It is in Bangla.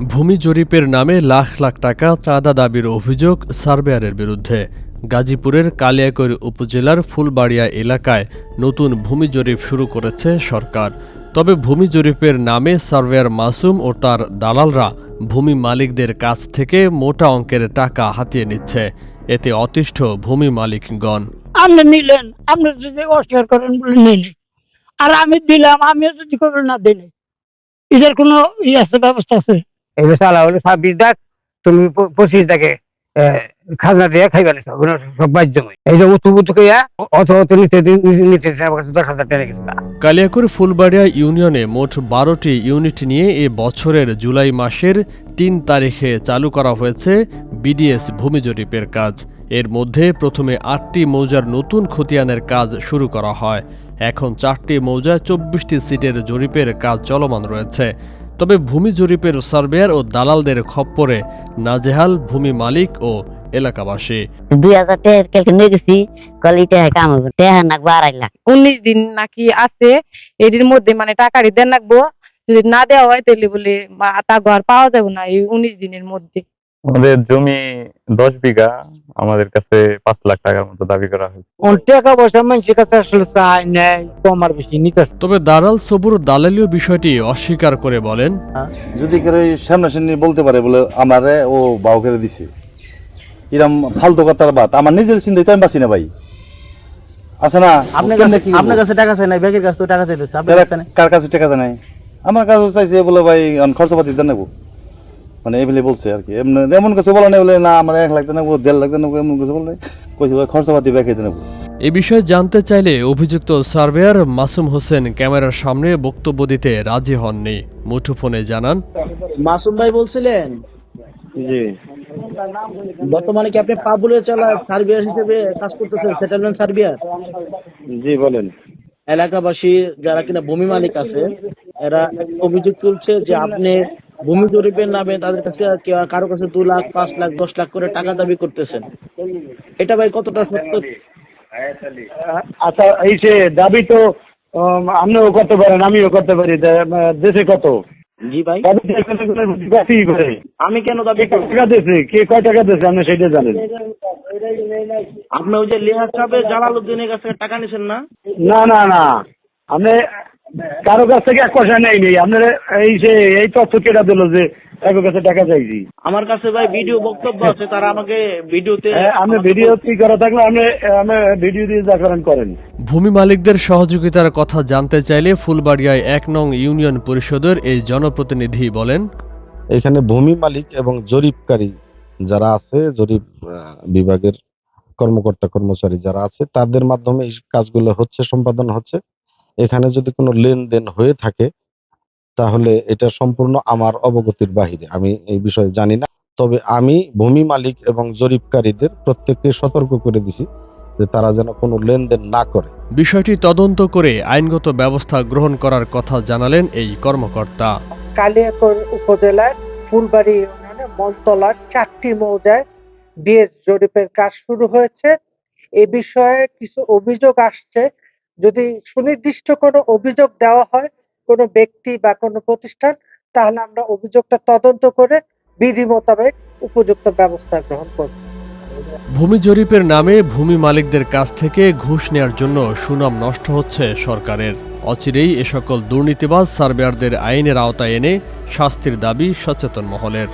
ভূমি জরিপের নামে লাখ লাখ টাকা চাঁদা দাবির অভিযোগ সার্ভেয়ারের বিরুদ্ধে। গাজীপুরের কালিয়াকৈর উপজেলার ফুলবাড়িয়া এলাকায় নতুন ভূমি জরিপ শুরু করেছে সরকার। তবে ভূমি জরিপের নামে সার্ভেয়ার মাসুম ও তার দালালরা ভূমি মালিকদের কাছ থেকে মোটা অঙ্কের টাকা হাতিয়ে নিচ্ছে। এতে অতিষ্ঠ ভূমি মালিকগণ। আপনি নিলেন, আপনি যদি অস্বীকার করেন বলে নিয়ে নেই আর আমি দিলাম, আমিও যদি খবর না দিলে। এদের কোনো ই আছে ব্যবস্থা আছে? কালিয়াকুর ফুলবাড়িয়া ইউনিয়নে মোট বারোটি ইউনিট নিয়ে এ বছরের জুলাই মাসের তিন তারিখে চালু করা হয়েছে বিডিএস ভূমি জরিপের কাজ। এর মধ্যে প্রথমে আটটি মৌজার নতুন খতিয়ানের কাজ শুরু করা হয়। এখন চারটি মৌজায় চব্বিশটি সিটের জরিপের কাজ চলমান রয়েছে। তবে ভূমি জরিপের সার্ভেয়ার ও দালালদের খপ্পরে নাজেহাল ভূমি মালিক ও এলাকাবাসী। দুই হাজার টাকা কালকে নিয়ে গেছি কলিতে কাম হবে টাকা নাকবো আড়াই লাখ উনিশ দিন নাকি আছে এটির মধ্যে মানে টাকাটি দেন রাখব যদি না দেওয়া হয় তাহলে বলে তা ঘর পাওয়া যাবে না এই উনিশ দিনের মধ্যে। আমাদের জমি দশ বিঘা আমাদের কাছে পাঁচ লাখ টাকার মতো দাবি করা হয়েছে। টাকা পয়সা মানুষের কাছে আসলে চাই নেই কম আর বেশি নিতেছে। তবে দালাল সবুর দালালীয় বিষয়টি অস্বীকার করে বলেন। যদি করে সামনাসামনি বলতে পারে বলে আমারে ও বাউ করে দিছে এরম ফালতু কথার বাদ আমার নিজের চিন্তায় তো আমি বাঁচি না ভাই। আছে না? আপনার কাছে কি আপনার কাছে টাকা চাই নাই ব্যাংকের কাছে তো টাকা চাইতেছে আপনার কাছে নাই কার কাছে টাকা দেয় নাই? আমার কাছে চাইছে বলে ভাই খরচাপাতি দেন নেব। মানে এগুলি বলছে আর কি এমন এমন কিছু বলে নাই বলে না আমার এক লাখ দেন নেব দেড় দেন নেব এমন কিছু বলে কইছে খরচাপাতি ব্যাকে দেন নেব। এ বিষয়ে জানতে চাইলে অভিযুক্ত সার্ভেয়ার মাসুম হোসেন ক্যামেরার সামনে বক্তব্য দিতে রাজি হননি। মুঠোফোনে জানান। মাসুম ভাই বলছিলেন জি। বর্তমানে কি আপনি পাবুলে চালা সার্ভিয়ার হিসেবে কাজ করতেছেন সেটেলমেন্ট সার্ভিয়ার? জি বলেন। এলাকাবাসী যারা কিনা ভূমি মালিক আছে এরা অভিযোগ তুলছে যে আপনি ভূমি জরিপের নামে তাদের কাছে কারও কাছে দু লাখ পাঁচ লাখ দশ লাখ করে টাকা দাবি করতেছেন। এটা ভাই কতটা সত্য? আচ্ছা এই যে দাবি তো আপনিও করতে পারেন আমিও করতে পারি দেশে কত? জি ভাই। আমি কেন দাবি টাকা দিয়েছে? কে কয় টাকা দিয়েছে? আপনি সেটা জানেন। আপনি ওই যে লিহাজ সাহেব জালালউদ্দিনের কাছে টাকা নিছেন না? না না না। আপনি কারও কাছ থেকে এক পয়সা নেই আপনার এই যে এই তথ্য কেটা দিল যে কারও কাছে টাকা চাইছি। আমার কাছে ভাই ভিডিও বক্তব্য আছে তারা আমাকে ভিডিওতে হ্যাঁ, আপনি ভিডিও কি করা থাকলে আপনি আপনি ভিডিও দিয়ে যা করেন করেন। ভূমি মালিকদের সহযোগিতার কথা জানতে চাইলে ফুলবাড়িয়ায় এক নং ইউনিয়ন পরিষদের এই জনপ্রতিনিধি বলেন এখানে ভূমি মালিক এবং জরিপকারী যারা আছে জরিপ আহ, বিভাগের কর্মকর্তা কর্মচারী যারা আছে তাদের মাধ্যমে এই কাজগুলো হচ্ছে সম্পাদন হচ্ছে। এখানে যদি কোনো লেনদেন হয়ে থাকে তাহলে এটা সম্পূর্ণ আমার অবগতির বাহিরে। আমি এই বিষয়ে জানি না। তবে আমি ভূমি মালিক এবং জরিপকারীদের প্রত্যেককে সতর্ক করে দিছি যে তারা যেন কোনো লেনদেন না করে। বিষয়টি তদন্ত করে আইনগত ব্যবস্থা গ্রহণ করার কথা জানালেন এই কর্মকর্তা। কালিয়াকৈর উপজেলার ফুলবাড়ি ইউনিয়নে মলতলার চারটি মৌজায় বিএস জরিপের কাজ শুরু হয়েছে। এ বিষয়ে কিছু অভিযোগ আসছে। যদি সুনির্দিষ্ট কোনো অভিযোগ দেওয়া হয় কোনো ব্যক্তি বা কোনো প্রতিষ্ঠান, তাহলে আমরা অভিযোগটা তদন্ত করে বিধি মোতাবেক উপযুক্ত ব্যবস্থা গ্রহণ করব। ভূমি জরিপের নামে ভূমি মালিকদের কাছ থেকে ঘুষ নেয়ার জন্য সুনাম নষ্ট হচ্ছে সরকারের। অচিরেই এ সকল দুর্নীতিবাজ সার্ভেয়ারদের আইনের আওতায় এনে শাস্তির দাবি সচেতন মহলের।